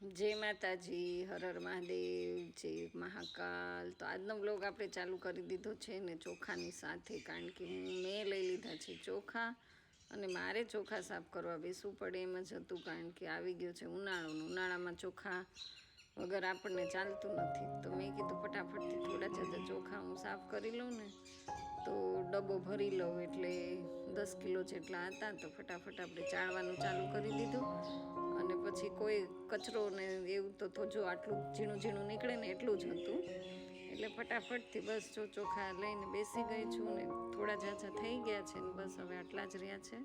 જય માતાજી હર હર મહાદેવ, જય મહાકાલ. તો આજનો બ્લોગ આપણે ચાલુ કરી દીધો છે ને ચોખાની સાથે, કારણ કે મેં લઈ લીધા છે ચોખા અને મારે ચોખા સાફ કરવા બેસવું પડે એમ જ હતું, કારણ કે આવી ગયો છે ઉનાળો ઉનાળામાં ચોખા વગર આપણને ચાલતું નથી. તો મેં કીધું ફટાફટથી થોડા જતા ચોખા હું સાફ કરી લઉં ને, તો ડબ્બો ભરી લઉં એટલે દસ કિલો જેટલા હતા, તો ફટાફટ આપણે ચાળવાનું ચાલુ કરી દીધું અને પછી કોઈ કચરો ને એવું તો જો આટલું ઝીણું ઝીણું નીકળે ને એટલું જ હતું. એટલે ફટાફટથી બસ જો ચોખા લઈને બેસી ગઈ છું ને થોડા ઝાઝા થઈ ગયા છે ને બસ હવે આટલા જ રહ્યા છે.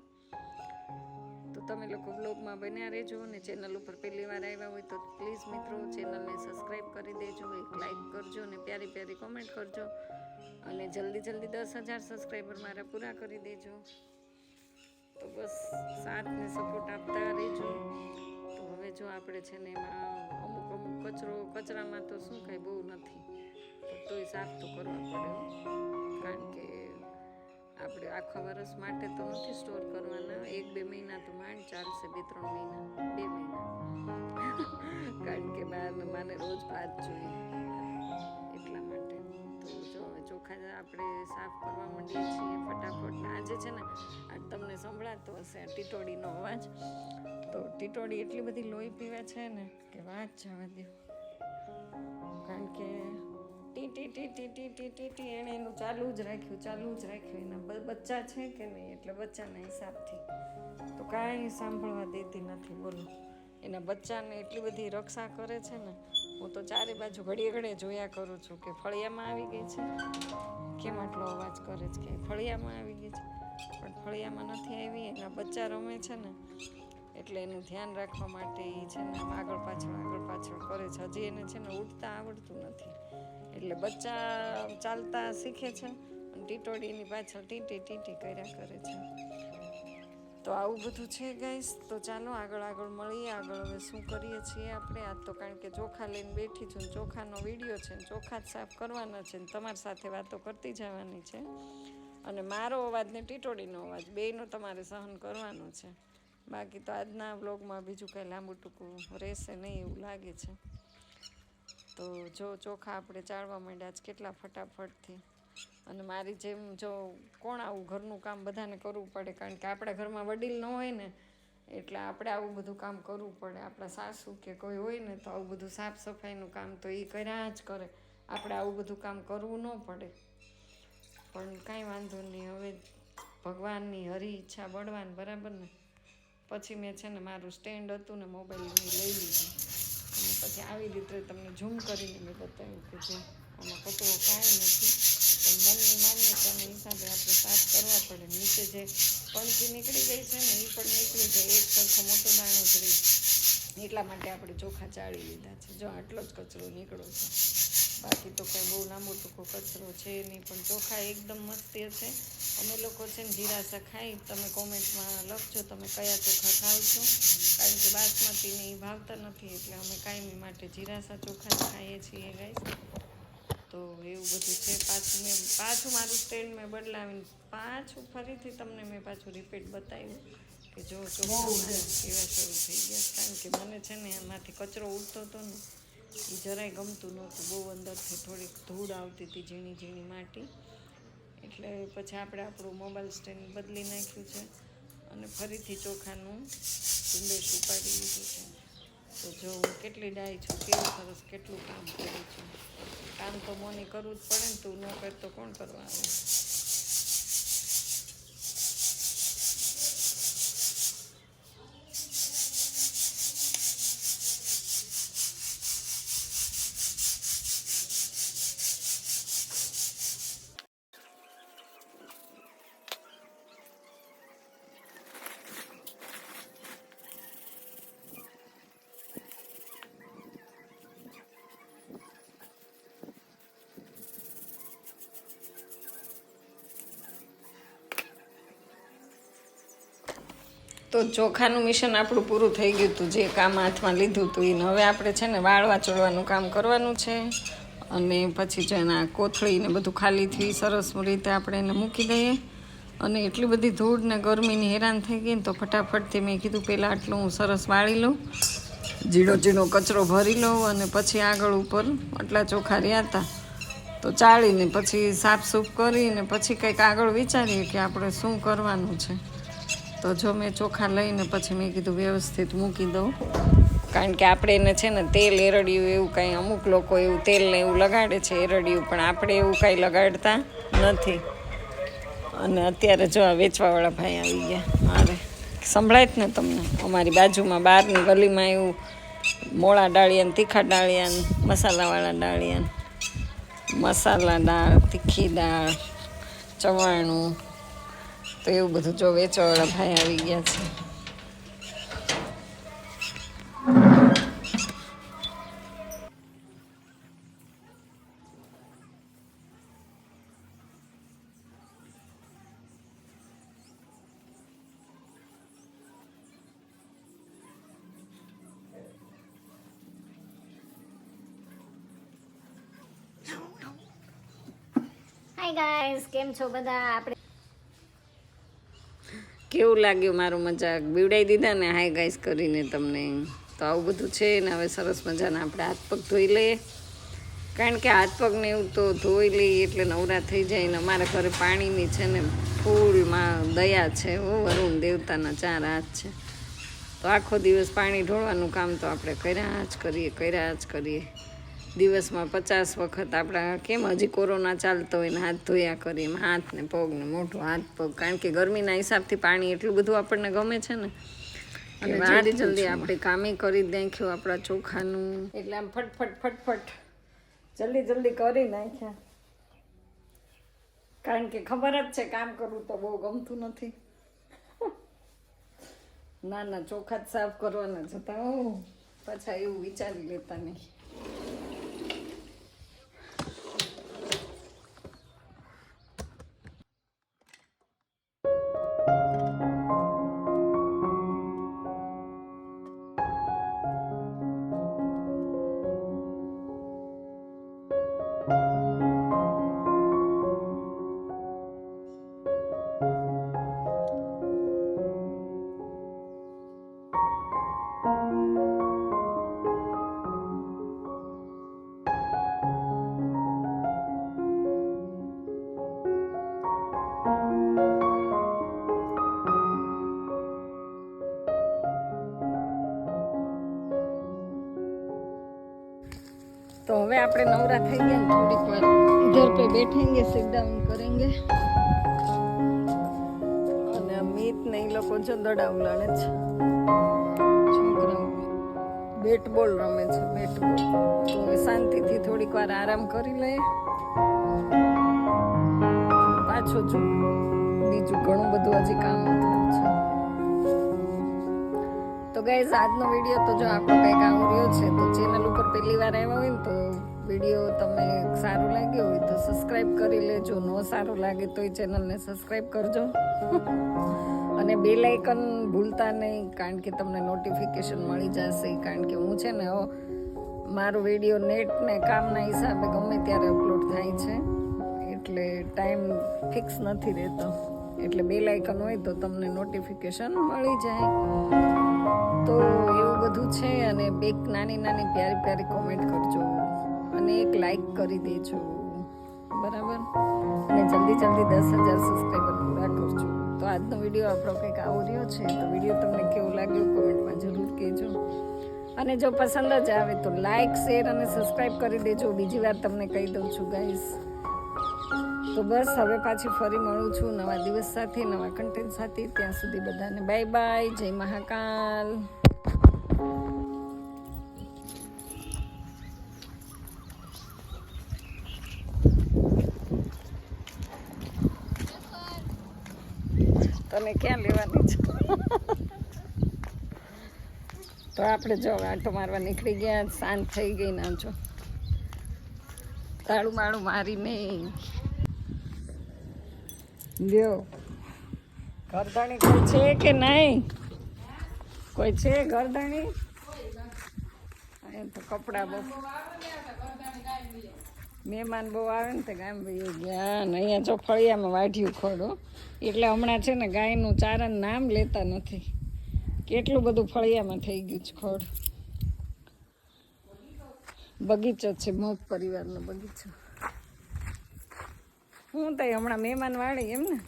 તો તમે લોકો બ્લોગમાં બન્યા રહેજો અને ચેનલ ઉપર પહેલી વાર આવ્યા હોય તો પ્લીઝ મિત્રો ચેનલને સબસ્ક્રાઈબ કરી દેજો, એક લાઈક કરજો અને પ્યારી પ્યારી કોમેન્ટ કરજો અને જલ્દી જલ્દી દસ હજાર સબસ્ક્રાઈબર મારા પૂરા કરી દેજો. તો બસ સાથને સપોર્ટ આપતા રહેજો. જો આપણે છે ને એમાં અમુક અમુક કચરો, કચરામાં તો શું કાંઈ બહુ નથી. તોય સાફ તો કરવા પડે. કારણ કે આપણે આખા વર્ષ માટે તો નથી સ્ટોર કરવાના. એક બે મહિના તો માંડ ચાલશે, બે ત્રણ મહિના, બે મહિના. કારણ કે બહાર માને રોજ ભાત જોઈએ. એટલા માટે. તો જો, ચોખા આપણે સાફ કરવા માંડીએ છીએ ફટાફટ. આજે છે ને, આ તમને સંભળાતો હશે ટીટોડીનો અવાજ. તો ટીટોડી એટલી બધી લોહી પીવે છે ને કે વાત જવા દો. કારણ કે ટી ટી ટી ટી ટી ટી ટી ટી એણે એનું ચાલુ જ રાખ્યું, ચાલુ જ રાખ્યું. એના બચ્ચા છે કે નહીં એટલે બચ્ચાના હિસાબથી. તો કાંઈ સાંભળવા દેતી નથી, બોલો. એના બચ્ચાને એટલી બધી રક્ષા કરે છે ને, હું તો ચારે બાજુ ઘડીએ ઘડીએ જોયા કરું છું કે ફળિયામાં આવી ગઈ છે. કેમ આટલો અવાજ કરે છે કે ફળિયામાં આવી ગઈ છે? પણ ફળિયામાં નથી આવી, એના બચ્ચા રમે છે ને એટલે એનું ધ્યાન રાખવા માટે એ છે ને આગળ પાછળ આગળ પાછળ કરે છે. હજી એને છે ને ઉડતા આવડતું નથી. એટલે બચ્ચા ચાલતા શીખે છે અને ટીટોડીની પાછળ ટીટી ટીટી કર્યા કરે છે. તો આવું બધું છે ગાઈસ. તો ચાલો આગળ આગળ મળીએ. આગળ હવે શું કરીએ છીએ આપણે? આજ તો કારણ કે ચોખા લઈને બેઠી છું ચોખાનો વીડિયો છે ચોખા જ સાફ કરવાના છે ને તમારી સાથે વાતો કરતી જવાની છે. અને મારો અવાજ ને ટીટોડીનો અવાજ, બેયનો તમારે સહન કરવાનો છે. બાકી તો આજના વ્લોગમાં બીજું કંઈ લાંબુ ટૂંકું રહેશે નહીં એવું લાગે છે. તો જો ચોખા આપણે ચાળવા માંડ્યા છે કેટલા ફટાફટથી. અને મારી જેમ જો કોણ આવું ઘરનું કામ બધાને કરવું પડે, કારણ કે આપણા ઘરમાં વડીલ ન હોય ને, એટલે આપણે આવું બધું કામ કરવું પડે. આપણા સાસુ કે કોઈ હોય ને તો આવું બધું સાફ સફાઈનું કામ તો એ કર્યા જ કરે. આપણે આવું બધું કામ કરવું ન પડે. પણ કાંઈ વાંધો નહીં, હવે ભગવાનની હરી ઈચ્છા બળવાન, બરાબર ને? પછી મેં છે ને મારું સ્ટેન્ડ હતું ને મોબાઈલની લઈ લીધું. અને પછી આવી રીતે તમને ઝૂમ કરીને મેં બતાવ્યું કે જે આમાં કચરો કાંઈ નથી. પણ મનની માન્યતાના હિસાબે આપણે સાફ કરવા પડે. નીચે જે પણકી નીકળી ગઈ છે ને એ પણ નીકળી જાય. એક સરખો મોટો દાણો જ રહી એટલા માટે આપણે ચોખા ચાળી લીધા છે. જો આટલો જ કચરો નીકળો છે. બાકી તો કંઈ બહુ લાંબો ટૂંકો કચરો છે નહીં. પણ ચોખા એકદમ મસ્ત છે. અમે લોકો છે ને જીરાસા ખાઈ તમે કોમેન્ટમાં લખજો તમે કયા ચોખા ખાવ છો. કારણ કે બાસમતીને એ ભાવતા નથી એટલે અમે કાયમી માટે જીરાસા ચોખા જ ખાઈએ છીએ ગાઈસ તો એવું બધું છે. પાછું મેં પાછું મારું સ્ટેન્ડ મેં બદલાવીને પાછું ફરીથી તમને મેં પાછું રિપીટ બતાવ્યું કે જો ચોખા કેવા શરૂ થઈ ગયા. કારણ કે મને છે ને એમાંથી કચરો ઉડતો હતો ને એ જરાય ગમતું નહોતું. બહુ અંદરથી થોડીક ધૂળ આવતી હતી ઝીણી ઝીણી માટી. એટલે પછી આપણે આપણું મોબાઈલ સ્ટેન્ડ બદલી નાખ્યું છે અને ફરીથી ચોખાનું ઝુંબેશ ઉપાડી લીધું છે. તો જો હું કેટલી ડાય છું, કેવું સરસ કેટલું કામ કરું છું. કામ તો મોની કરવું જ પડે ને તું ન કર તો કોણ કરવા આવે તો ચોખાનું મિશન આપણું પૂરું થઈ ગયું હતું, જે કામ હાથમાં લીધું હતું એને હવે આપણે છે ને વાળવા ચોળવાનું કામ કરવાનું છે અને પછી છે ને બધું ખાલી થઈ સરસ રીતે આપણે એને મૂકી દઈએ. અને એટલી બધી ધૂળ ને ગરમીની હેરાન થઈ ગઈ ને તો ફટાફટથી મેં કીધું પહેલાં આટલું હું સરસ વાળી લઉં. ઝીણો ઝીણો કચરો ભરી લઉં અને પછી આગળ ઉપર આટલા ચોખા રહ્યા હતા. તો ચાળીને પછી સાફસૂફ કરીને પછી કંઈક આગળ વિચારીએ કે આપણે શું કરવાનું છે. તો જો મેં ચોખા લઈને પછી મેં કીધું વ્યવસ્થિત મૂકી દઉં. કારણ કે આપણે એને છે ને તેલ એરડિયું એવું કાંઈ અમુક લોકો એવું તેલ ને એવું લગાડે છે એરડિયું, પણ આપણે એવું કાંઈ લગાડતા નથી. અને અત્યારે જો આ વેચવાવાળા ભાઈ આવી ગયા મારે. સંભળાય જ ને તમને. અમારી બાજુમાં બહારની ગલીમાં એવું મોળા ડાળિયાને, તીખા ડાળિયાને, મસાલાવાળા ડાળિયાને, મસાલા દાળ, તીખી દાળ, ચવાણું તો એવું બધું જો વેચવાવાળા ભાઈ આવી ગયા છે. હાય ગાઈસ કેમ છો બધા? આપણે કેવું લાગ્યું મારું મજાક? બીવડાઈ દીધા ને? હાય ગાઈસ કરીને તમને. તો આવું બધું છે ને, હવે સરસ મજાના આપણે હાથ પગ ધોઈ લઈએ. કારણ કે હાથ પગને એવું તો ધોઈ લઈએ એટલે નવરા થઈ જાય ને અમારા ઘરે પાણીની છે ને, ફૂલમાં દયા છે. ઓ વરુણ દેવતાના ચાર હાથ છે. તો આખો દિવસ પાણી ઢોળવાનું કામ તો આપણે કર્યા જ કરીએ, કર્યા જ કરીએ. દિવસમાં પચાસ વખત આપણા કેમ હજી કોરોના ચાલતો હોય ને હાથ ધોયા કરીએ એમ હાથ ને પગ ને મોઢું હાથ પગ કારણ કે ગરમીના હિસાબથી પાણી એટલું બધું આપણને ગમે છે ને. અને જલ્દી જલ્દી આપણે કામે કરી નાખ્યું આપણા ચોખાનું. એટલે આમ ફટફટ ફટફટ જલ્દી જલ્દી કરી નાખ્યા. કારણ કે ખબર જ છે કામ કરવું તો બહુ ગમતું નથી. ના ના ચોખા જ સાફ કરવાના જતા પાછા એવું વિચારી લેતા નહીં. હવે આપણે નવરા થઈ ગયા થોડીક વાર ઘર પે બેઠેંગે સિટ ડાઉન કરેંગે. અને અમિત ને એ લોકો જો દડાવ લણે છે છોકરાઓ બેટ બોલ રમે છે બેટ બોલ તો હવે શાંતિથી થોડીક વાર આરામ કરી લઈએ પાછો જો બીજું ઘણું બધું હજી કામ હતું. ગાઈઝ આજનો વીડિયો તો જો આપણો કંઈક આવો રહ્યો છે, તો ચેનલ ઉપર પહેલી વાર આવ્યા હોય ને તો વીડિયો તમને સારું લાગ્યો હોય તો સબસ્ક્રાઈબ કરી લેજો. નો સારું લાગે તો એ ચેનલને સબસ્ક્રાઈબ કરજો. અને બે લાઇકન ભૂલતા નહીં, કારણ કે તમને નોટિફિકેશન મળી જશે. કારણ કે હું છે ને મારો વીડિયો નેટને કામના હિસાબે ગમે ત્યારે અપલોડ થાય છે. એટલે ટાઈમ ફિક્સ નથી રહેતો. એટલે બેલ આઇકન હોય તો તમને નોટિફિકેશન મળી જાય. તો એવું બધું છે અને બે નાની નાની પ્યારી પ્યારી કોમેન્ટ કરજો અને એક લાઈક કરી દેજો. બરાબર? અને જલ્દી જલ્દી દસ હજાર સબસ્ક્રાઈબર પૂરા કરજો. તો આજનો વીડિયો આપણો કંઈક આવો રહ્યો છે, તો વીડિયો તમને કેવો લાગ્યો કોમેન્ટમાં જરૂર કહેજો. અને જો પસંદ જ આવે તો લાઈક શેર અને સબસ્ક્રાઈબ કરી દેજો. બીજી વાર તમને કહી દઉં છું ગાઈસ તો બસ, હવે પાછી ફરી મળું છું નવા દિવસ સાથે, નવા કન્ટેન્ટ સાથે. ત્યાં સુધી બધાને બાય બાય જય મહાકાલ. તને ક્યાં લેવાની છે? તો આપણે જો આંટો મારવા નીકળી ગયા શાંત થઈ ગઈ ના જો. તાળું માળું મારી નહીં લ્યો. ગરદાણી કોઈ છે કે નહીં? કોઈ છે ગરદાણી એમ તો કપડાં બહુ મહેમાન બહુ આવે ને તો ગામ ભાઈ ગયા ને અહીંયા જો ફળિયામાં વાઢ્યું ખોડો એટલે હમણાં છે ને ગાયનું ચારણ નામ લેતા નથી. કેટલું બધું ફળિયામાં થઈ ગયું છે ખોડ. બગીચો છે મોગ પરિવારનો બગીચો. હું થાય હમણાં મહેમાન વાળી એમ ને?